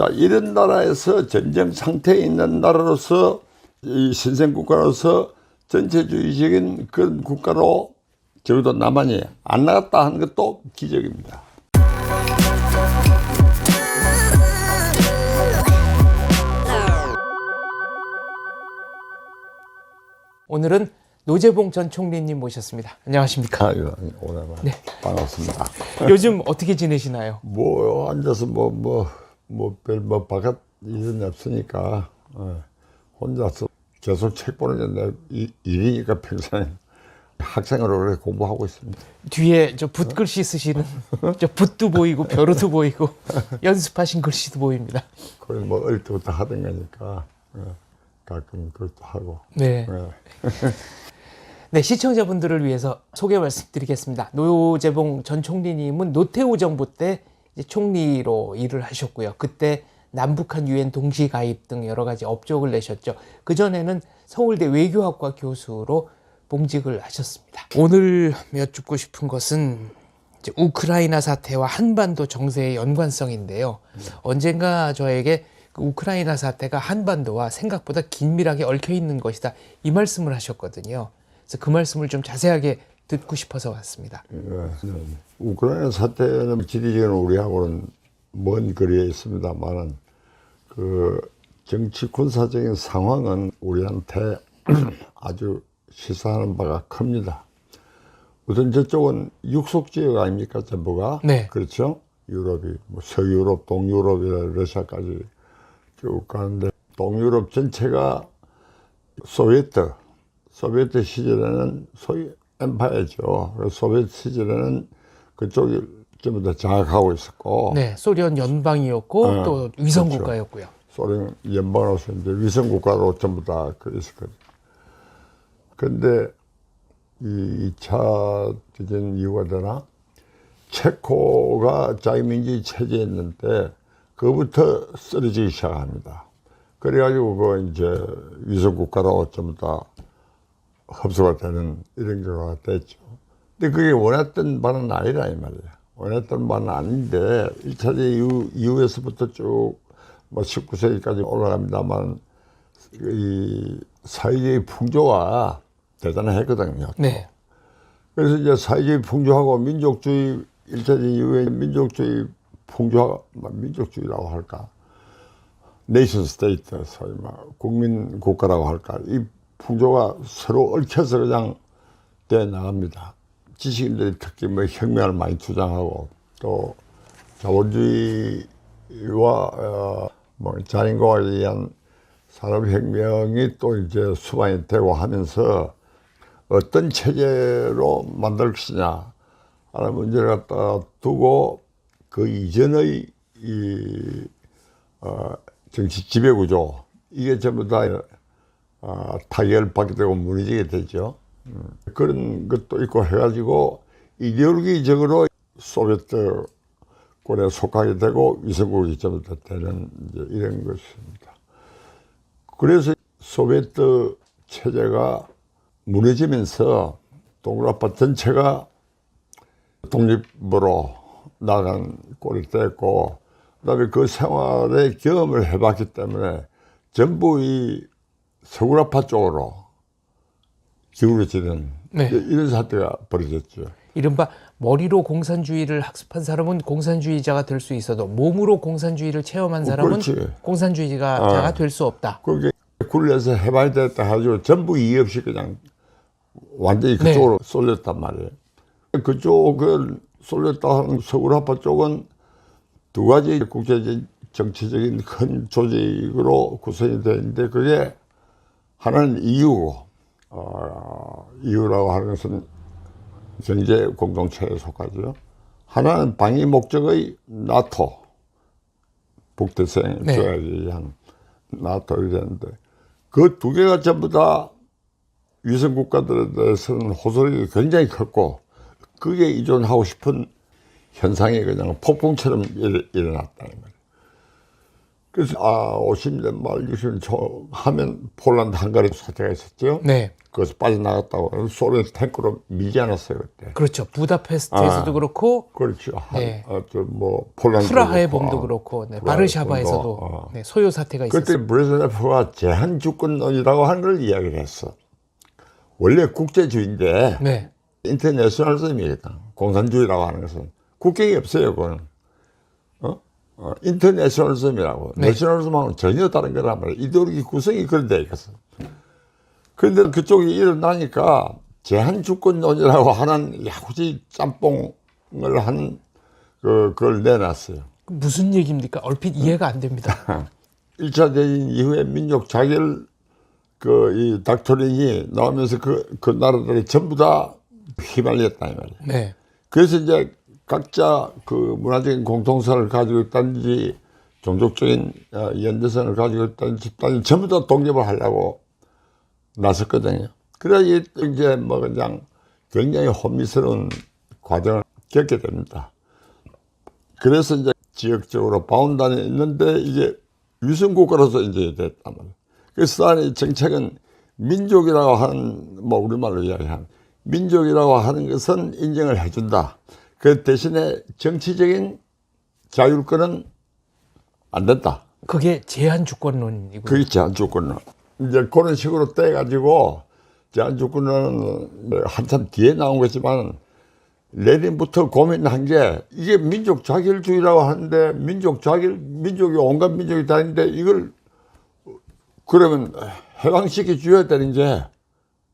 자, 이런 나라에서 전쟁 상태에 있는 나라로서 이 신생 국가로서 전체주의적인 그런 국가로 적어도 남한이 안 나갔다 하는 것도 기적입니다. 오늘은 노재봉 전 총리님 모셨습니다. 안녕하십니까? 아유, 오랜만에 네. 반갑습니다. 요즘 어떻게 지내시나요? 뭐 앉아서 뭐 뭐 뭐별뭐 바깥 일은 없으니까 어, 혼자서 계속 책 보는 게내 일이니까 평생 학생으로 그렇게 공부하고 있습니다. 뒤에 저 붓글씨 쓰시는 저 붓도 보이고 벼루도 보이고 연습하신 글씨도 보입니다. 그걸 뭐 어릴 때부터 하던 거니까 어, 가끔 그것도 하고. 네. 어. 네, 시청자분들을 위해서 소개 말씀드리겠습니다. 노재봉 전 총리님은 노태우 정부 때 총리로 일을 하셨고요. 그때 남북한 유엔 동시 가입 등 여러 가지 업적을 내셨죠. 그 전에는 서울대 외교학과 교수로 봉직을 하셨습니다. 오늘 여쭙고 싶은 것은 이제 우크라이나 사태와 한반도 정세의 연관성인데요. 언젠가 저에게 그 우크라이나 사태가 한반도와 생각보다 긴밀하게 얽혀 있는 것이다. 이 말씀을 하셨거든요. 그래서 그 말씀을 좀 자세하게 듣고 싶어서 왔습니다. 예, 네. 우크라이나 사태는 지리적인 우리하고는 먼 거리에 있습니다만은 그 정치 군사적인 상황은 우리한테 아주 시사하는 바가 큽니다. 우선 저쪽은 육속 지역 아닙니까 전부가 네. 그렇죠 유럽이 뭐 서유럽 동유럽이나 러시아까지 쭉 가는데 동유럽 전체가 소비에트 소비에트 시절에는 소위 엠파이어죠. 그래서 소비에트 시절에는 그쪽이 전부 다 장악하고 있었고 네, 소련 연방이었고 네, 또 위성 그렇죠. 국가였고요. 소련 연방으로서 이제 위성 국가로 전부 다그 있었거든요. 근데 이 2차 대전 이유가 되나 체코가 자유민주주의 체제였는데 그부터 쓰러지기 시작합니다. 그래가지고 그 이제 위성 국가로 전부 다 흡수가 되는 이런 경우가 됐죠. 근데 그게 원했던 바는 아니라 이 말이에요. 원했던 바는 아닌데 1차 대전 이후, 이후에서부터 쭉 뭐 19세기까지 올라갑니다만 이 사회주의 풍조가 대단했거든요. 네. 그래서 이제 사회주의 풍조하고 민족주의 1차 대전 이후에 민족주의 풍조가 뭐 민족주의라고 할까 네이션 스테이트 소위 막 국민 국가라고 할까 이 풍조가 서로 얽혀서 그냥 돼 나갑니다. 지식인들이 특히 뭐 혁명을 많이 주장하고 또 자본주의와 어, 뭐 자린고에 의한 산업혁명이 또 이제 수반이 되고 하면서 어떤 체제로 만들 것이냐 하는 문제를 갖다 두고 그 이전의 이 어, 정치 지배 구조 이게 전부 다 어, 타결을 받게 되고 무너지게 되죠. 음, 그런 것도 있고 해가지고 이데올로기적으로 소비에트 꼴에 속하게 되고 위성국이 다 되는 이런 것입니다. 그래서 소비에트 체제가 무너지면서 동그라파 전체가 독립으로 나간 꼴이 됐고, 그 다음에 그 생활의 경험을 해봤기 때문에 전부 이 서구라파 쪽으로 기울어지는 네. 이런 사태가 벌어졌죠. 이른바 머리로 공산주의를 학습한 사람은 공산주의자가 될 수 있어도 몸으로 공산주의를 체험한 어, 사람은 그렇지. 공산주의자가 아. 될수 없다. 그게 굴려서 되겠다 해가지고 전부 이의 없이 그냥 완전히 네. 그쪽으로 쏠렸단 말이에요. 그쪽을 쏠렸다 하는 서구라파 쪽은 두 가지 국제 정치적인 큰 조직으로 구성이 되어 있는데 그게 하나는 EU고, 어, EU라고 하는 것은 경제 공동체에 속하죠. 하나는 방위 목적의 나토, 북대생 네. 조약에 의한 나토 이랬는데 그 두 개가 전부 다 위성 국가들에 대해서는 호소력이 굉장히 컸고 그게 이존하고 싶은 현상이 그냥 폭풍처럼 일, 일어났다는 거예요. 그래서 아 50년 말 60년 초 하면 폴란드 한가리 사태가 있었죠. 네. 그래서 빠져나갔다고 소련 탱크로 밀지 않았어요 그때. 그렇죠. 부다페스트에서도 아. 그렇고 그렇죠. 한, 네. 어, 저뭐 폴란드 프라하의 봄도 그렇고 네, 바르샤바에서도 어. 네, 소요 사태가 있었어요. 그때 브레즈네프가 제한 주권론이라고 하는 걸 이야기를 했어. 원래 국제주의인데 네. 인터내셔널즘이다. 공산주의라고 하는 것은 국경이 없어요. 그거는 어? 어, 인터내셔널즘이라고. 네. 내셔널즘하고는 전혀 다른 거란 말이야. 이데올로기 구성이 그런 데 있었어. 그런데 그쪽이 일어나니까 제한 주권론이라고 하는 야구지 짬뽕을 하는 그, 그걸 내놨어요. 무슨 얘기입니까? 얼핏 이해가 안 됩니다. 1차 대전 이후에 민족 자결 그 이 닥터린이 나오면서 그, 그 나라들이 전부 다 휘말렸다 이 말이에요. 네. 그래서 이제 각자 그 문화적인 공통성을 가지고 있다든지 종족적인 어, 연대성을 가지고 있다는 집단이 전부 다 독립을 하려고 나섰거든요. 그래야 이- 이제 뭐 그냥 굉장히 혼미스러운 과정을 겪게 됩니다. 그래서 이제 지역적으로 바운단에 있는데 이게 위성국가로서 이제 됐단 말이에요. 그래서 스타lin의 정책은 민족이라고 하는, 뭐 우리말로 이야기하는 민족이라고 하는 것은 인정을 해준다. 그 대신에 정치적인 자율권은 안 된다. 그게 제한 주권론이고요. 그게 제한 주권론. 이제 그런 식으로 떼가지고 제한 주권론은 한참 뒤에 나온 거지만 레닌부터 고민한 게 이게 민족 자결주의라고 하는데 민족 자결 민족이 온갖 민족이 다 있는데 이걸 그러면 해방시켜 줘야 되는 게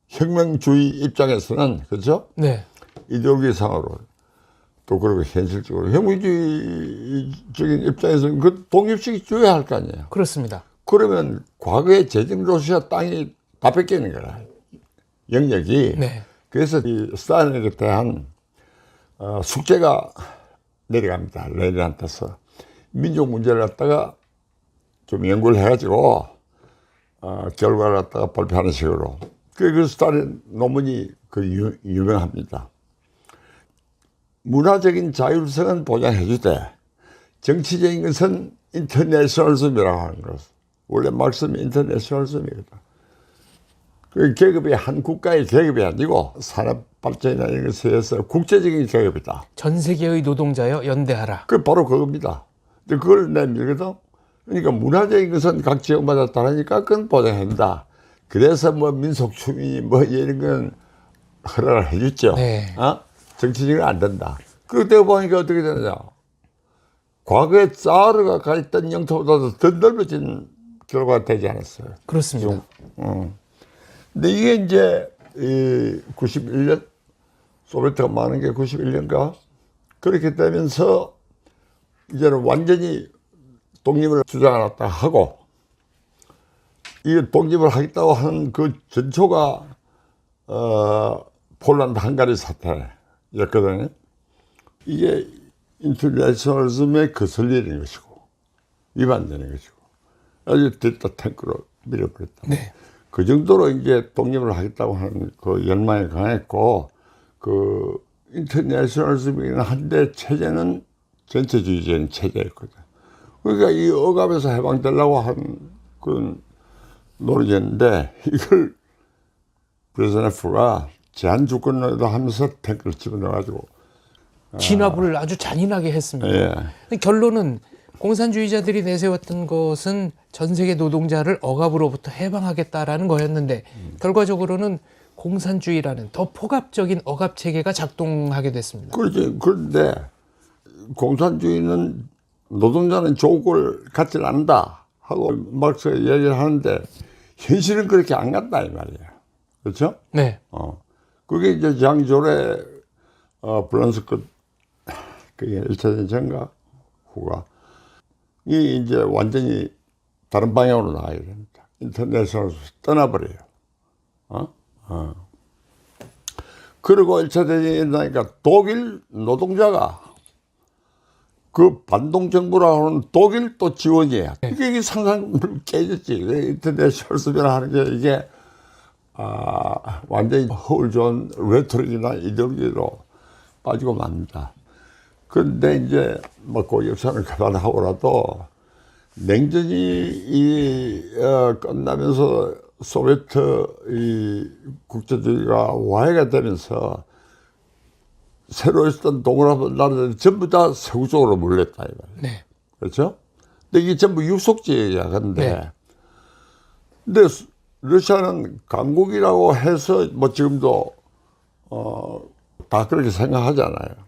혁명주의 입장에서는 그렇죠? 네. 이데올기상으로 또 그리고 현실적으로 혁명주의적인 입장에서는 그 독립시켜 줘야 할 거 아니에요. 그렇습니다. 그러면 과거의 재정 러시아 땅이 다 뺏기는 거라 영역이. 네. 그래서 이 스탈린에 대한 어, 숙제가 내려갑니다. 레닌한테서 민족 문제를 갖다가 좀 연구를 해가지고 어, 결과를 갖다가 발표하는 식으로. 그, 그 스탈린 논문이 그 유, 유명합니다. 문화적인 자율성은 보장해주되 정치적인 것은 인터내셔널즘이라고 하는 것. 원래 말씀이 인터내셔널즘이거든. 그 계급이 한 국가의 계급이 아니고 산업 발전이나 이런 것에 의해서 국제적인 계급이다. 전 세계의 노동자여 연대하라. 그 바로 그겁니다. 근데 그걸 내밀거든. 그러니까 문화적인 것은 각 지역마다 다르니까 그건 보장한다. 그래서 뭐 민속춤이 뭐 이런 건 허락을 해줬죠. 네. 어? 정치적으로 안 된다. 그때 보니까 어떻게 되느냐. 과거에 사르가 가있던 영토보다도 더 넓어진 결과가 되지 않았어요. 그렇습니다. 근데 이게 이제 이 91년 소비에트가 많은 게 91년가 그렇게 되면서 이제는 완전히 독립을 주장하겠다 하고 이 독립을 하겠다고 하는 그 전초가 어 폴란드 한가리 사태 였거든요. 이게 인터내셔널즘에 거슬리는 것이고 위반되는 것이고 아주 됐다 탱크로 밀어버렸다. 네. 그 정도로 이제 독립을 하겠다고 하는 그 열망이 강했고 그 인터내셔널즘이긴 한데 체제는 전체주의적인 체제였거든. 그러니까 이 억압에서 해방되려고 한 그런 노력이었는데 이걸 브레즈네프가 제한주권으로 하면서 탱크를 집어넣어가지고 진압을 아 주 잔인하게 했습니다. 예. 결론은 공산주의자들이 내세웠던 것은 전 세계 노동자를 억압으로부터 해방하겠다라는 거였는데 결과적으로는 공산주의라는 더 포괄적인 억압 체계가 작동하게 됐습니다. 그렇지. 그런데 공산주의는 노동자는 조국을 갖지 않는다 하고 막스 얘기를 하는데 현실은 그렇게 안 간다 이 말이에요. 그렇죠? 네. 어. 그게 이제 장조의 어, 프랑스 끝, 그게 1차 대전가 후가 이 이제 완전히 다른 방향으로 나가야 됩니다. 인터넷으로 떠나버려요. 어? 어. 그리고 1차 대전이 일어나니까 독일 노동자가 그 반동 정부라고 하는 독일 또 지원이에요. 이게 상상 깨졌지. 인터내셔널스비라 하는 게 이게 아, 완전히 좋은 레토릭이나 이데올로기로 빠지고 맙니다. 그런데 이제 뭐그 역사를 감안하고라도 냉전이 이, 어, 끝나면서 소비에트 이 국제주의가 와해가 되면서 새로 있었던 동그라미 나라들이 전부 다 서구 쪽으로 몰렸다 이 말이에요. 네. 그렇죠? 근데 이게 전부 육속지야 근데 네. 근데 수- 러시아는 강국이라고 해서 뭐 지금도 어 다 그렇게 생각하잖아요.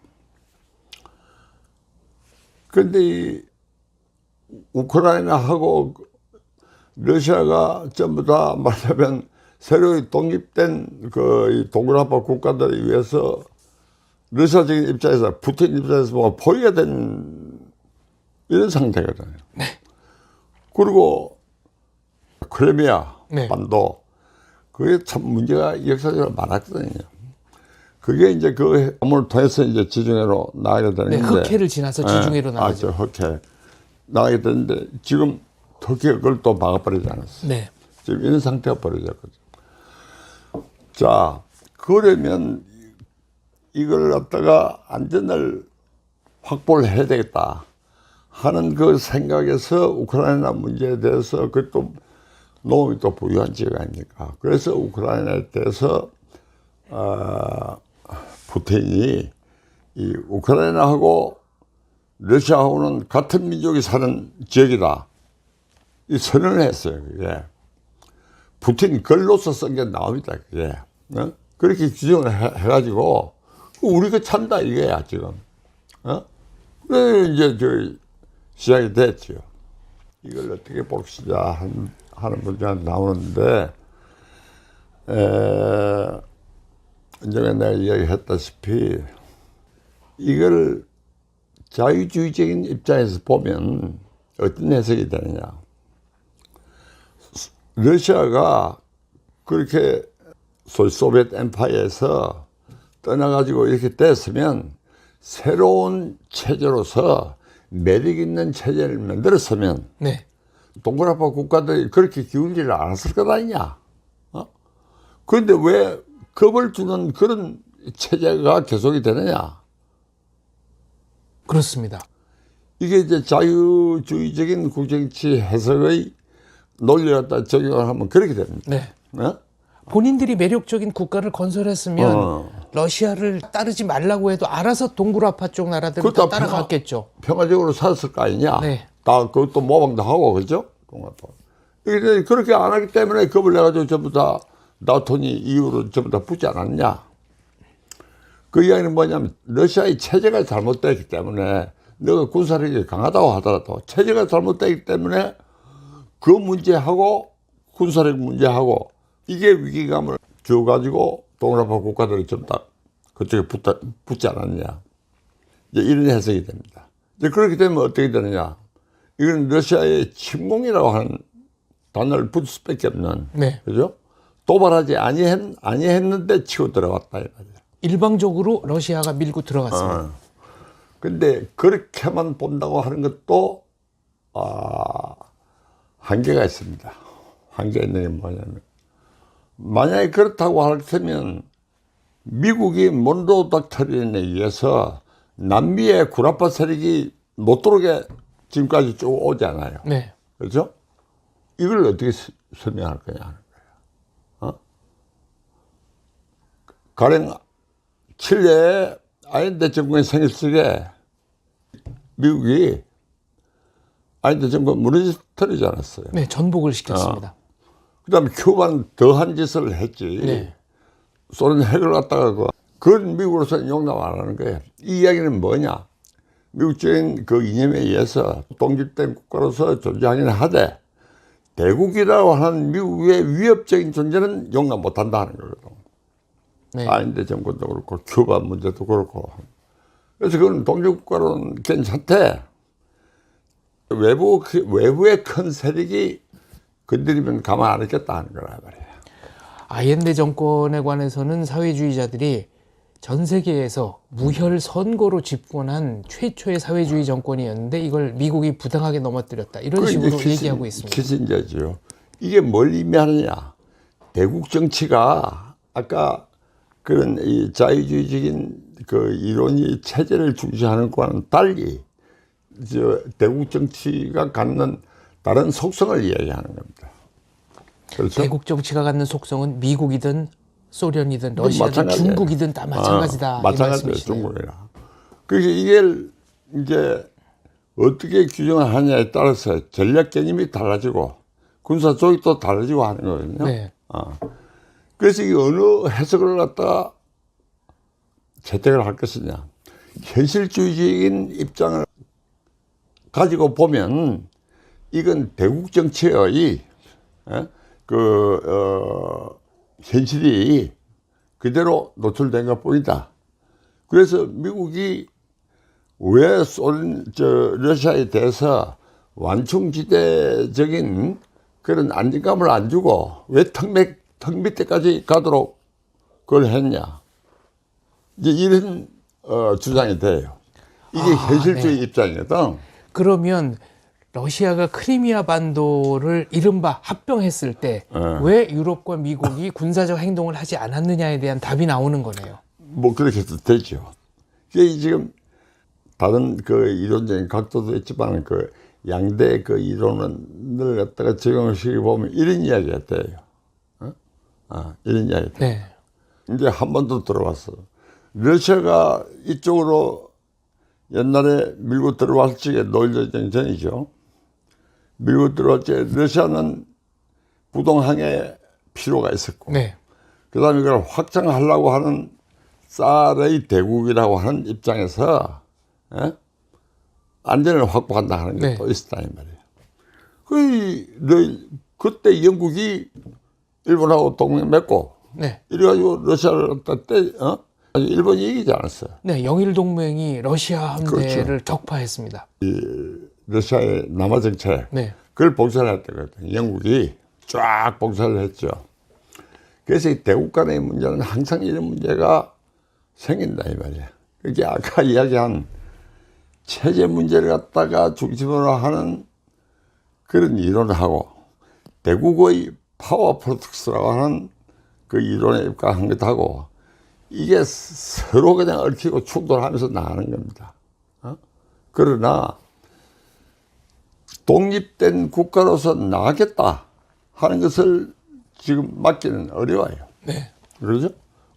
근데 이 우크라이나하고 러시아가 전부 다 말하자면 새로 독립된 그이 동그라미 국가들에 의해서 러시아적인 입장에서 푸틴 입장에서 뭐 포위가 된 이런 상태거든요. 그리고 크리미아 네. 반도 그게 참 문제가 역사적으로 많았거든요. 그게 이제 그 함을 통해서 이제 지중해로 나가게 네, 되는데 흑해를 지나서 지중해로 예, 나가죠. 아, 저 흑해 나가게 되는데 지금 터키가 그걸 또 막아버리지 않았어. 네. 지금 이런 상태가 벌어졌거든. 자, 그러면 이걸 갖다가 안전을 확보를 해야 되겠다 하는 그 생각에서 우크라이나 문제에 대해서 그또 노움이 또 부유한 지역 아닙니까? 그래서 우크라이나에 대해서 어, 푸틴이 이 우크라이나하고 러시아하고는 같은 민족이 사는 지역이다. 이 선언을 했어요, 그게. 푸틴 글로서 쓴 게 나옵니다, 그게. 어? 그렇게 규정을 해, 해가지고, 우리가 찬다, 이거야, 지금. 어? 그래, 이제, 저, 시작이 됐죠. 이걸 어떻게 봅시다 하는, 문제가 나오는데, 에, 전에 내가 이야기했다시피, 이걸 자유주의적인 입장에서 보면 어떤 해석이 되느냐. 러시아가 그렇게 소위 소비에트 엠파이어에서 떠나가지고 이렇게 됐으면 새로운 체제로서 매력 있는 체제를 만들었으면 네. 동그라파 국가들이 그렇게 기울지를 않았을 것 아니냐. 어? 그런데 왜 겁을 주는 그런 체제가 계속이 되느냐. 그렇습니다. 이게 이제 자유주의적인 국정치 해석의 논리를 갖다 적용을 하면 그렇게 됩니다. 네. 어? 본인들이 매력적인 국가를 건설했으면 어. 러시아를 따르지 말라고 해도 알아서 동굴아파 쪽 나라들은 그것도 다 따라갔겠죠. 평화적으로 살았을 거 아니냐. 네. 다 그것도 모방도 하고 그죠? 동아파. 그렇게 안 하기 때문에 겁을 내가지고 전부 다 나토니 이후로 전부 다 붙지 않았냐. 그 이야기는 뭐냐면 러시아의 체제가 잘못되기 때문에 너가 군사력이 강하다고 하더라도 체제가 잘못되기 때문에 그 문제하고 군사력 문제하고 이게 위기감을 줘가지고 동아파 국가들이 전부 다 그쪽에 붙다, 붙지 않았냐. 이제 이런 해석이 됩니다. 이제 그렇게 되면 어떻게 되느냐. 이건 러시아의 침공이라고 하는 단어를 붙일 수밖에 없는. 네. 그죠? 도발하지 아니했, 아니했는데 치고 들어갔다. 이 말이야. 일방적으로 러시아가 밀고 들어갔습니다. 어. 근데 그렇게만 본다고 하는 것도, 아, 한계가 있습니다. 한계가 있는 게 뭐냐면, 만약에 그렇다고 하면 미국이 몬로 닥터린에 의해서 남미의 구라파 세력이 못 들어오게 지금까지 쭉 오잖아요. 네. 그렇죠? 이걸 어떻게 스- 설명할 거냐 하는 거예요. 어? 가령 칠레에 아인데 정권이 생겼을 때 미국이 아인데 정권 무너뜨리지 않았어요. 네, 전복을 시켰습니다. 그 다음에 큐바는 더한 짓을 했지. 네. 소련 핵을 갖다가 그, 그건 미국으로서는 용납 안 하는 거예요. 이 이야기는 뭐냐? 미국적인 그 이념에 의해서 독립된 국가로서 존재하기는 하되 대국이라고 하는 미국의 위협적인 존재는 용납 못 한다 하는 거거든. 네. 아인데 정권도 그렇고 큐바 문제도 그렇고. 그래서 그건 독립국가로는 괜찮대. 외부, 외부의 큰 세력이 건드리면 가만 안 있겠다 하는 거라 말이야. 아옌데 정권에 관해서는 사회주의자들이 전 세계에서 무혈 선거로 집권한 최초의 사회주의 정권이었는데 이걸 미국이 부당하게 넘어뜨렸다. 이런 식으로 키신- 얘기하고 있습니다. 키신저지요. 이게 뭘 의미하느냐. 대국 정치가 아까 그런 이 자유주의적인 그 이론이 체제를 중시하는 거와는 달리 저 대국 정치가 갖는 다른 속성을 이야기하는 겁니다. 그렇죠? 대국 정치가 갖는 속성은 미국이든 소련이든 러시아든 마찬가지예요. 중국이든 다 마찬가지다. 어, 이 마찬가지예요. 중국이랑. 그래서 이게 이제 어떻게 규정을 하냐에 따라서 전략 개념이 달라지고 군사 조직도 달라지고 하는 거거든요. 네. 어. 그래서 이 어느 해석을 갖다가 채택을 할 것이냐. 현실주의적인 입장을 가지고 보면 이건 대국 정치의 예? 그 어, 현실이 그대로 노출된 것 뿐이다. 그래서 미국이 왜 소련, 저, 러시아에 대해서 완충지대적인 그런 안정감을 안 주고 왜 턱밑, 턱밑 때까지 가도록 그걸 했냐. 이제 이런 어, 주장이 돼요. 이게 아, 현실주의 입장이거든. 그러면 러시아가 크리미아 반도를 이른바 합병했을 때왜 네. 유럽과 미국이 군사적 행동을 하지 않았느냐에 대한 답이 나오는 거네요. 뭐 그렇게 해도 되죠. 이게 지금 다른 그 이론적인 각도도 있지만 그 양대 그 이론을 갖다가 적용을 시켜 보면 이런 이야기가 돼요. 어? 아, 이런 이야기. 돼. 네. 이제 한 번 더 들어왔어. 러시아가 이쪽으로 옛날에 밀고 들어왔을 적에 노일전쟁 전이죠. 밀고 들어왔을 때 러시아는 부동항에 필요가 있었고 네. 그 다음에 이걸 확장하려고 하는 쌀의 대국이라고 하는 입장에서 예? 안전을 확보한다 하는 게 네. 또 있었다 이 말이에요. 그, 너, 그때 영국이 일본하고 동맹 맺고 네. 이래가지고 러시아를 때, 어? 일본이 이기지 않았어요. 네. 영일 동맹이 러시아 함대를 그렇죠. 격파했습니다. 러시아의 남하 정책. 네. 그걸 봉쇄를 했거든요. 영국이 쫙 봉쇄를 했죠. 그래서 이 대국 간의 문제는 항상 이런 문제가 생긴다 이 말이에요. 그게 아까 이야기한 체제 문제를 갖다가 중심으로 하는 그런 이론을 하고 대국의 파워 프로덕스라고 하는 그 이론에 입각한 것하고 이게 서로 그냥 얽히고 충돌하면서 나가는 겁니다. 어? 그러나 독립된 국가로서 나가겠다 하는 것을 지금 막기는 어려워요. 네. 그러죠?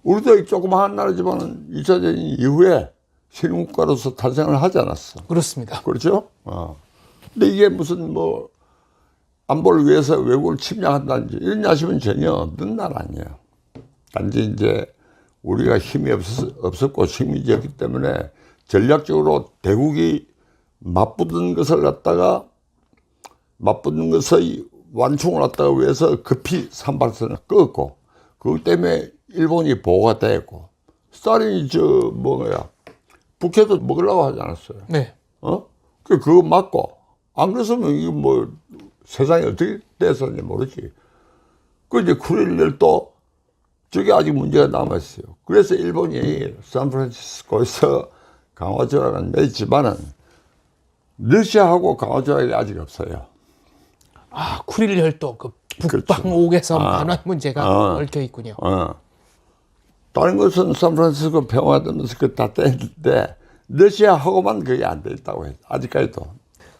우리도 조그마한 나라지만 2차 대전 이후에 신국가로서 탄생을 하지 않았어. 그렇습니다. 그렇죠? 어. 근데 이게 무슨 뭐 안보를 위해서 외국을 침략한다든지 이런 야심은 전혀 없는 나라 아니에요. 단지 이제 우리가 힘이 없었, 없었고 식민지였기 때문에 전략적으로 대국이 맞붙은 것을 갖다가 맞붙는 것의 완충을 갖다가 위해서 급히 산발선을 끄었고 그것 때문에 일본이 보호가 됐고 스탈린이 저 뭐야 북해도 먹으려고 하지 않았어요. 네. 어? 그 그거 맞고 안 그랬으면 이거 뭐 세상이 어떻게 됐었는지 모르지. 그 이제 쿠릴ler도 저게 아직 문제가 남아 있어요. 그래서 일본이 샌프란시스코에서 강화조약을 맺지만은 러시아하고 강화조약이 아직 없어요. 아, 쿠릴 혈도 그 북방 그렇죠. 아. 반환 문제가 아. 얽혀 있군요. 어. 다른 것은 샌프란시스코 평화되면서 그다 뗐는데 러시아하고만 그게 안 돼 있다고 해요. 아직까지도.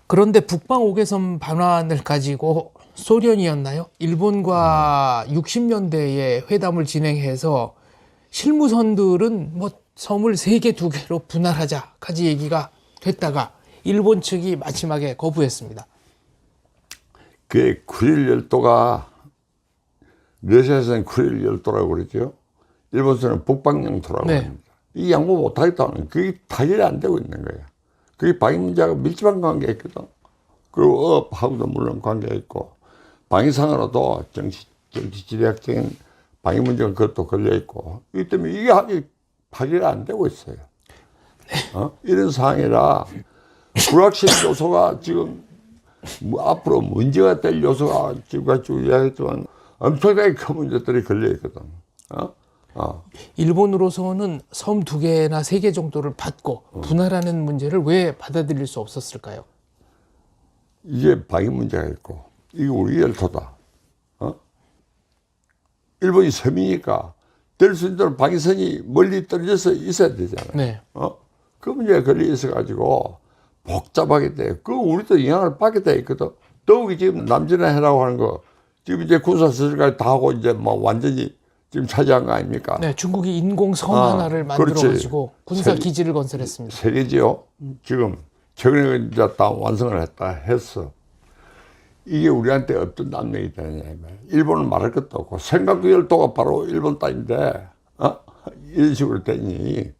그런데 북방 오개섬 반환을 가지고 소련이었나요? 일본과 60년대에 회담을 진행해서 실무선들은 뭐 섬을 세 개 두 개로 분할하자까지 얘기가 됐다가 일본 측이 마지막에 거부했습니다. 그 쿠릴 열도가 러시아에서는 쿠릴 열도라고 그러죠. 일본에서는 북방 영토라고 네. 합니다. 이 양보 못하겠다는 그게 타결이 안 되고 있는 거예요. 그게 방위 문제하고 밀접한 관계가 있거든. 그리고 업하고도 물론 관계가 있고 방위상으로도 정치 정치 지리학적인 방위 문제가 그것도 걸려 있고 이 때문에 이게 아직 타결이 안 되고 있어요. 어? 이런 상황이라 불확실 요소가 지금 뭐 앞으로 문제가 될 요소가 지금까지 쭉 이야기했지만 엄청나게 큰 문제들이 걸려 있거든. 어? 어. 일본으로서는 섬 두 개나 세 개 정도를 받고 분할하는 문제를 왜 받아들일 수 없었을까요? 이게 방위 문제가 있고 이게 우리 열토다. 어? 일본이 섬이니까 될 수 있도록 방위선이 멀리 떨어져서 있어야 되잖아요. 네. 어? 그 문제가 걸려 있어 가지고 복잡하게 돼. 그 우리도 영향을 받게 돼 있거든. 더욱이 지금 남진해 해라고 하는 거 지금 이제 군사수술까지 다 하고 이제 뭐 완전히 지금 차지한 거 아닙니까? 네, 중국이 인공 섬 아, 하나를 그렇지. 만들어 가지고 군사 세- 기지를 건설했습니다. 세계지요. 지금 최근에 이제 다 완성을 했다 했어. 이게 우리한테 어떤 남력이 되느냐. 일본은 말할 것도 없고 생각 열도가 바로 일본 땅인데 어? 이런 식으로 되니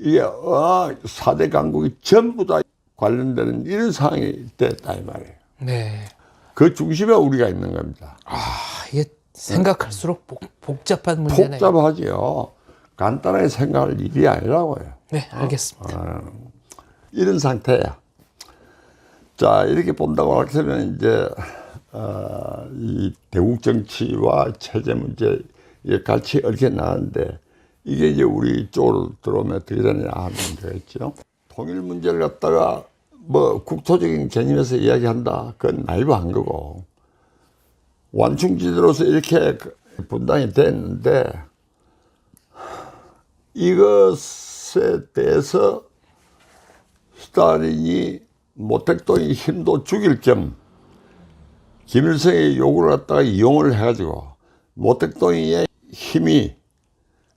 이게 어, 4대 강국이 전부 다 관련되는 이런 상황이 됐다 이 말이에요. 네. 그 중심에 우리가 있는 겁니다. 아, 이게 생각할수록 복, 복잡한 문제네요. 복잡하지요. 간단하게 생각할 일이 아니라고요. 네, 알겠습니다. 이런 상태야. 자, 이렇게 본다고 하면 이제, 어, 이 대국 정치와 체제 문제, 이게 같이 얽혀 나는데, 이게 이제 우리 쪽으로 들어오면 되느냐 하는 거겠죠. 통일 문제를 갖다가 뭐 국토적인 개념에서 이야기한다. 그건 나이브한 거고. 완충지대로서 이렇게 그 분당이 됐는데, 이것에 대해서 스탈린이 모택동의 힘도 죽일 겸 김일성의 요구를 갖다가 이용을 해가지고 모택동의 힘이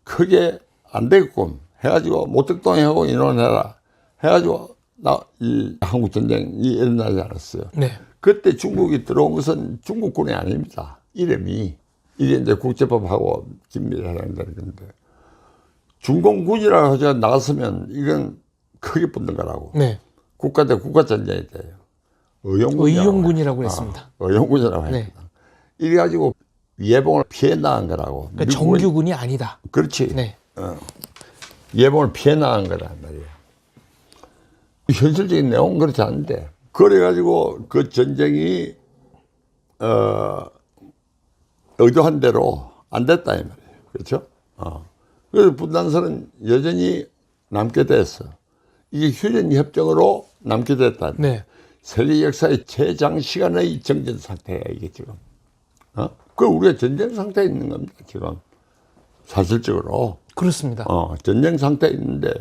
크게 안 되게끔 해가지고 모택동하고 인원해라 해가지고 나 이 한국 전쟁이 일어나지 않았어요. 네. 그때 중국이 들어온 것은 중국군이 아닙니다. 이름이 이게 이제 국제법하고 긴밀히 해당되는 건데 중공군이라고 하자 나갔으면 이건 크게 붙는 거라고. 네. 국가 대 국가 전쟁이 돼요. 의용군이라고. 의용군이라고. 했습니다. 아, 의용군이라고 네. 했다. 이래 가지고 예봉을 피해 나간 거라고. 그러니까 미국은- 정규군이 아니다. 그렇지. 네. 예봉을 피해 나간 거란 말이야. 현실적인 내용은 그렇지 않은데. 그래가지고 그 전쟁이, 어, 의도한 대로 안 됐다, 이 말이에요. 그렇죠? 어. 그래서 분단선은 여전히 남게 됐어. 이게 휴전 협정으로 남게 됐다. 네. 세계 역사의 최장 시간의 정전 상태야, 이게 지금. 어? 그 우리가 전쟁 상태에 있는 겁니다, 지금. 사실적으로. 그렇습니다. 어, 전쟁 상태에 있는데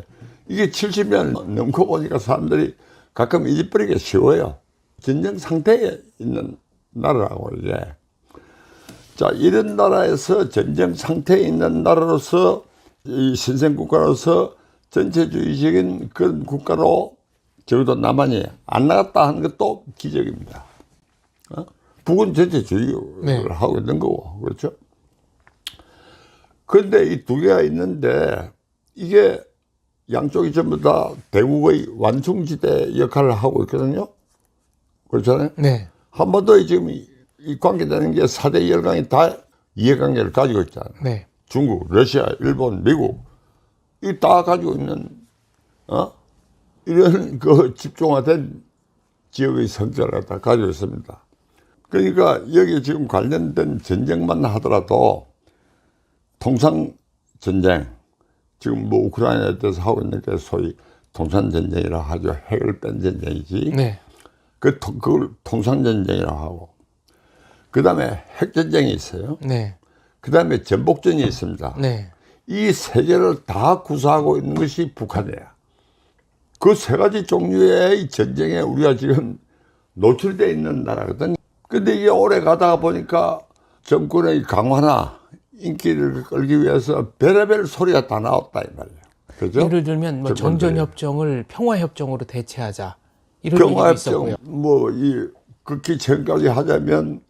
이게 70년 넘고 보니까 사람들이 가끔 잊어버리기 쉬워요. 전쟁 상태에 있는 나라라고 이게. 자, 이런 나라에서 전쟁 상태에 있는 나라로서 이 신생 국가로서 전체주의적인 그런 국가로 적어도 남한이 안 나갔다 하는 것도 기적입니다. 어? 북은 전체주의를 네. 하고 있는 거고, 그렇죠? 그런데 이 두 개가 있는데 이게 양쪽이 전부 다 대국의 완충지대 역할을 하고 있거든요. 그렇잖아요. 네. 한번더 지금 이, 이 관계되는 게 4대 열강이 다 이해관계를 가지고 있잖아요. 네. 중국, 러시아, 일본, 미국 이 다 가지고 있는 어 이런 그 집중화된 지역의 성격을 다 가지고 있습니다. 그러니까 여기 지금 관련된 전쟁만 하더라도 통상 전쟁 지금 뭐 우크라이나에 대해서 하고 있는 게 소위 통상 전쟁이라 하죠. 핵을 뺀 전쟁이지. 네. 그 통- 그걸 통상 전쟁이라고 하고 그 다음에 핵 전쟁이 있어요. 네. 그 다음에 전복전이 있습니다. 네. 이 세 개를 다 구사하고 있는 것이 북한이에요. 그 세 가지 종류의 전쟁에 우리가 지금 노출되어 있는 나라거든. 근데 이게 오래 가다가 보니까 정권의 강화나 인기를 끌기 위해서 별의별 소리가 다 나왔다 이 말이에요. 그죠? 예를 들면 뭐 정권들이. 정전 협정을 평화 협정으로 대체하자. 이런 얘기도 평화협정 있었고요. 뭐이 극히 전까지 하자면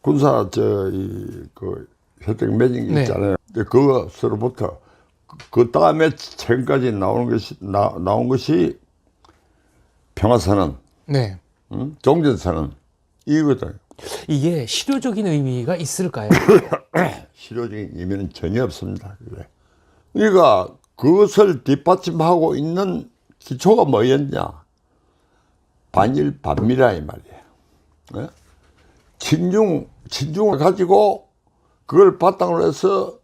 군사 저이그 혜택 매진 게 네. 있잖아요. 근데 그것으로부터 그- 그 다음에 전까지 나오는 것이 나, 나온 것이 평화선언, 네. 음? 종전선언 이거든. 이게 실효적인 의미가 있을까요? 실효적인 의미는 전혀 없습니다. 그러니까 그것을 뒷받침하고 있는 기초가 뭐였냐? 반일 반미라 이 말이에요. 예? 친중 친중을 가지고 그걸 바탕으로 해서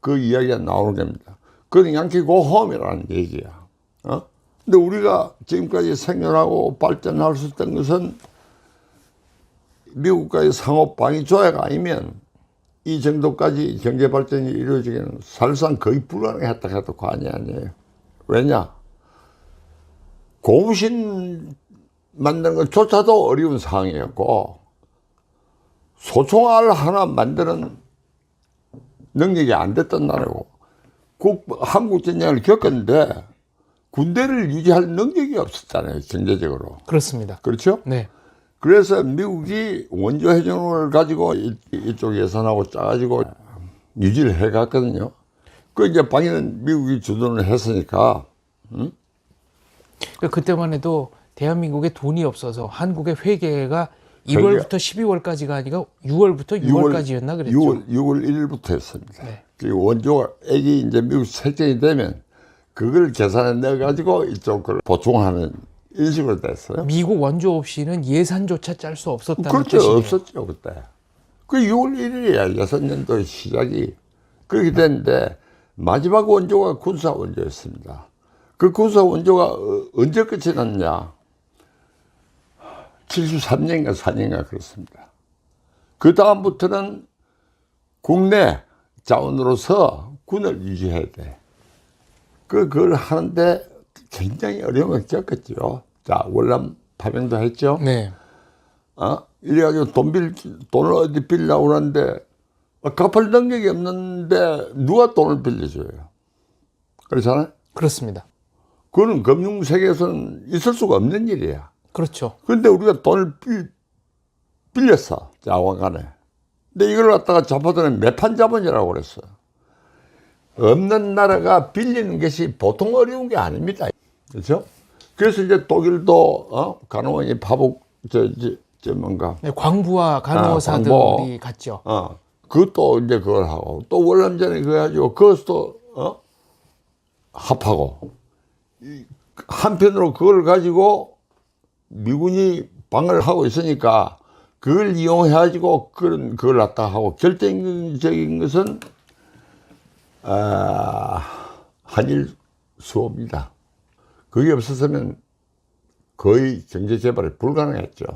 그 이야기가 나오는 겁니다. 그건 양키 고홈이라는 얘기야. 어? 근데 우리가 지금까지 생존하고 발전할 수 있던 것은 미국과의 상호 방위 조약 아니면 이 정도까지 경제 발전이 이루어지기는 사실상 거의 불가능했다 해도 과언이 아니에요. 왜냐? 고무신 만드는 것조차도 어려운 상황이었고 소총알 하나 만드는 능력이 안 됐던 나라고 국 한국 전쟁을 겪었는데 군대를 유지할 능력이 없었잖아요 경제적으로 그렇습니다. 그렇죠? 네. 그래서 미국이 원조 해전을 가지고 이- 이쪽 예산하고 짜가지고 유지를 해갔거든요. 그 이제 방위는 미국이 주도를 했으니까 그러니까 그때만 해도 대한민국에 돈이 없어서 한국의 회계가 2월부터 12월까지가 아니라 6월부터 6월까지였나 그랬죠. 6월, 6월 1일부터 했습니다. 네. 그리고 원조가 액이 이제 미국 설정이 되면 그걸 계산에 넣어가지고 이쪽 걸 보충하는 이런 식으로 됐어요. 미국 원조 없이는 예산조차 짤 수 없었다는 그렇죠. 뜻이네요. 없었죠, 그때. 그 6월 1일이야, 여섯 년도 시작이. 그렇게 됐는데, 마지막 원조가 군사 원조였습니다. 그 군사 원조가 어- 언제 끝이 났냐? 73년인가 4년인가 그렇습니다. 그 다음부터는 국내 자원으로서 군을 유지해야 돼. 그, 그걸 하는데 굉장히 어려움을 겪었죠. 자, 월남 파병도 했죠. 네. 어? 이래가지고 돈 빌, 돈을 어디 빌려고 그러는데, 어, 갚을 능력이 없는데, 누가 돈을 빌려줘요? 그렇잖아요? 그렇습니다. 그거는 금융 세계에서는 있을 수가 없는 일이야. 그렇죠. 그런데 우리가 돈을 빌, 빌렸어, 자원 간에. 근데 이걸 갖다가 자포들은 매판 자본이라고 그랬어. 없는 나라가 빌리는 것이 보통 어려운 게 아닙니다. 그렇죠? 그래서 이제 독일도, 어? 간호원이 파복, 저, 저, 저 뭔가, 네, 광부와 간호사들이 아, 광부. 갔죠. 어, 그것도 이제 그걸 하고, 또 월남전에 그거 가지고, 그것도, 어, 합하고, 이, 한편으로 그걸 가지고 미군이 방어를 하고 있으니까, 그걸 이용해가지고, 그런, 그걸 갖다 하고, 결정적인 것은, 아, 한일 수호입니다. 그게 없었으면 거의 경제 개발이 불가능했죠.